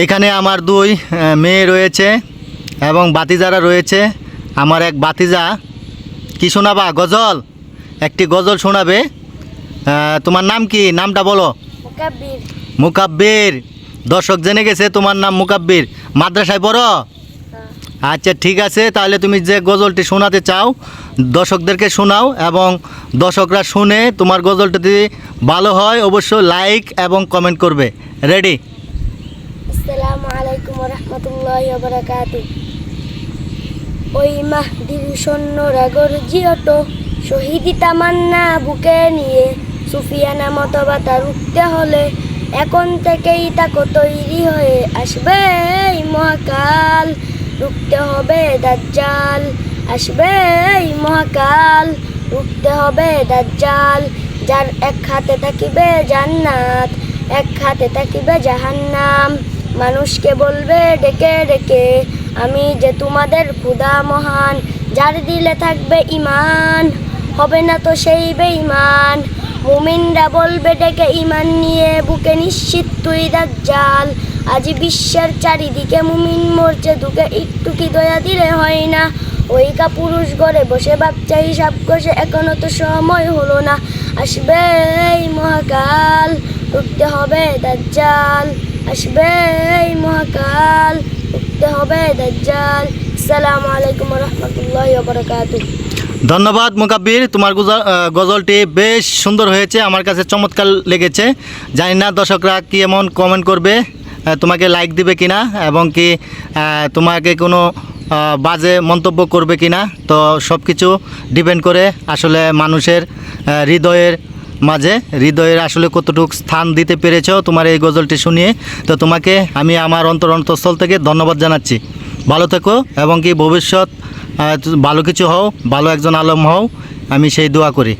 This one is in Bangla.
এখানে আমার দুই মেয়ে রয়েছে এবং বাতিজারা রয়েছে। আমার এক বাতিজা কি শোনাবা? গজল? একটি গজল শোনাবে। তোমার নাম কি? নামটা বলো। মুকাব্বির। দর্শক জেনে গেছে তোমার নাম মুকাব্বির। মাদ্রাসায় পড়ো? আচ্ছা ঠিক আছে তাহলে তুমি যে গজলটি শোনাতে চাও দর্শকদেরকে শোনাও এবং দর্শকরা শুনে তোমার গজলটা যদি ভালো হয় অবশ্যই লাইক এবং কমেন্ট করবে। রেডি রহমতুল্লাহ বারাকাতু ওই মাহদির সৈন্যরা গর্জিয়ত শহীদি তামান্না বুকে নিয়ে সুফিয়ানা মতবাতা রুখতে হলে এখন থেকেই তাকে তৈরি হয়ে আসবে এই মহাকাল। রুখতে হবে দাজ্জাল, আসবে এই মহাকাল। রুখতে হবে দাজ্জাল, যার এক হাতে থাকিবে জান্নাত, এক হাতে থাকিবে জাহান্নাম। মানুষকে বলবে, ডেকে ডেকে। আমি যে তোমাদের ক্ষুদা মহান, যার দিলে থাকবে ইমান হবে না তো সেই বেঈমান। মুমিনরা বলবে, ডেকে ইমান নিয়ে বুকে নিশ্চিত তুই দাজ্জাল। আজি বিশ্বের চারিদিকে মুমিন মরছে, দুকে একটু কি দয়া দিলে হয় না? ওই কা পুরুষ ঘরে বসে বাচ্চা হিসাব কষে এখনও তো সময় হলো না। আসবে মহাকাল, উঠতে হবে দাজ্জাল। আসবে এই মহাকাল, উঠতে হবে দাজ্জাল। আসসালামু আলাইকুম রহমতুল্লাহ ধন্যবাদ মুকাব্বির, তোমার গজলটি বেশ সুন্দর হয়েছে, আমার কাছে চমৎকার লেগেছে। জানি না দর্শকরা কি এমন কমেন্ট করবে তোমাকে লাইক দিবে কিনা, এবং কি তোমাকে কোনো বাজে মন্তব্য করবে কিনা। তো সব কিছু ডিপেন্ড করে আসলে মানুষের হৃদয়ের মাঝে হৃদয়ের আসলে কতটুকু স্থান দিতে পেরেছ তোমার এই গজলটি শুনিয়ে, তো তোমাকে আমি আমার অন্তর অন্তঃস্থল থেকে ধন্যবাদ জানাচ্ছি। ভালো থেকো এবং কি ভবিষ্যৎ ভালো কিছু হও, ভালো একজন আলম হও, আমি সেই দোয়া করি।